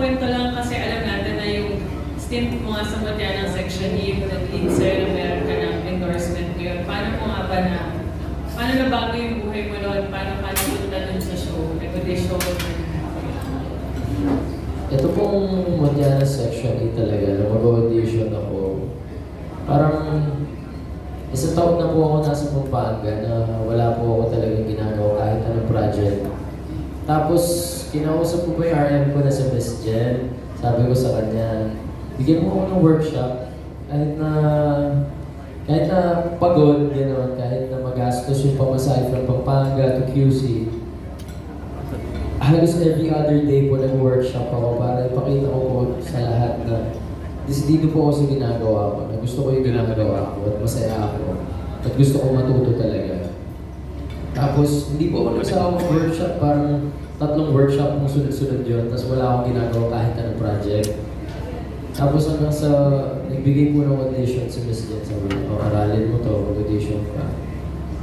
kwento lang kasi alam natin na yung stint mo sa Matianang Section E, yung nag-lead sa'yo na meron ka ng endorsement ngayon. Paano mo nga ba na, paano na bago yung buhay mo noon? Paano ka napunta dun sa show, nag-audition? Ito pong Matiana Section 8 talaga, na mag-audition ako. Parang isang taon na po ako nasa Pampanga na wala po ako talagang ginagawa kahit anong project. Tapos, kinausap ko pa yung RM ko na si Miss Jen. Sabi ko sa kanya, bigyan mo ako ng workshop. Kahit na, kahit na pagod, gano'n, kahit na magastos yung pamasahe from Pampanga to QC, halos every other day po nag-workshop ako para ipakita ko po sa lahat na disidido po ako sa ginagawa ko, na gusto ko yung ginagawa ko at masaya ako at gusto ko matuto talaga. Tapos, hindi po ako nagsawa ng workshop, parang tatlong workshop kung sunod-sunod yun, tapos wala akong ginagawa kahit anong project. Tapos hanggang sa nagbigay po ng audition si Miss Jen, sabi ko, "Oh, aralin mo to, mag-audition ka.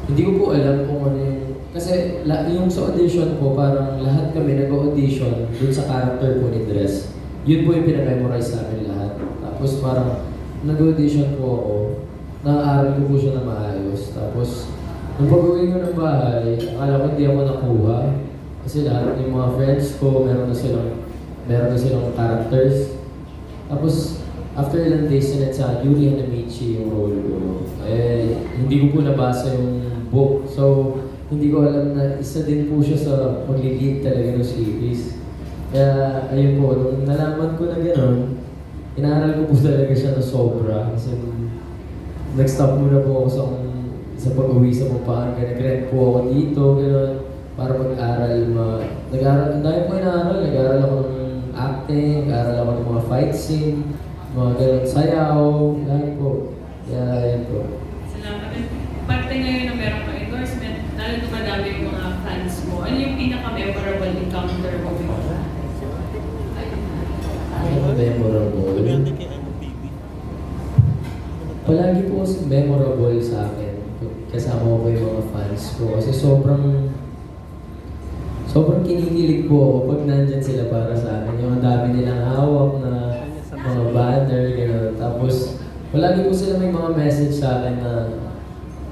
Hindi ko po alam kung ano yung... Kasi la, yung sa audition po, parang lahat kami nag-audition dun sa character po ni Dress. Yun po yung pinamemorize namin lahat. Tapos parang nag-audition po ako, naaral ko po siya na maayos. Tapos, nung pag-uwi ko ng bahay, akala ko hindi ako nakuha. Kasi lahat ng mga friends ko, meron na silang, meron na silang characters. Tapos, after ilang days na sa Yuri Hanamichi yung role ko, eh, hindi ko po nabasa yung book. So, hindi ko alam na isa din po siya sa maglilid talaga ng series. Kaya, ayun po, nung nalaman ko na gano'n, inaaral ko po talaga siya na sobra. Kasi, nag-stop muna po ako sa, sa pag-uwi sa Pampanga. Nag-rent po ako dito, gano'n, para mag-aral. Ma, nag-aral, ang dami po inaaral. Nag-aral ako ng acting, nag-aral ako ng mga fight scene, mga gano'n, sayaw, lahat po. Kaya, ayun po. Salamat. At parte ngayon na meron kang endorsement, lalo na madami yung mga fans mo. Ano yung pinaka-memorable encounter mo before? Ano memorable? Palagi po kasi memorable sa akin. Kasama ko yung mga fans ko. Kasi sobrang sobrang kinikilig po ako pag nandyan sila para sa akin. Yung ang dami nilang hawak na mga banner, gano'n. Tapos, palagi po sila may mga message sa akin na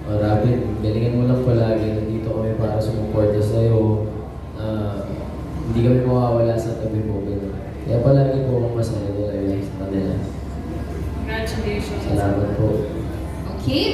Oh, Robin, galingan mo lang palagi. Nandito kami para sumuporta sa'yo. Ah, hindi kami mawawala sa tabi mo. Ganun. Kaya palagi po akong masaya talaga sa kanila. Congratulations. Salamat po. Okay.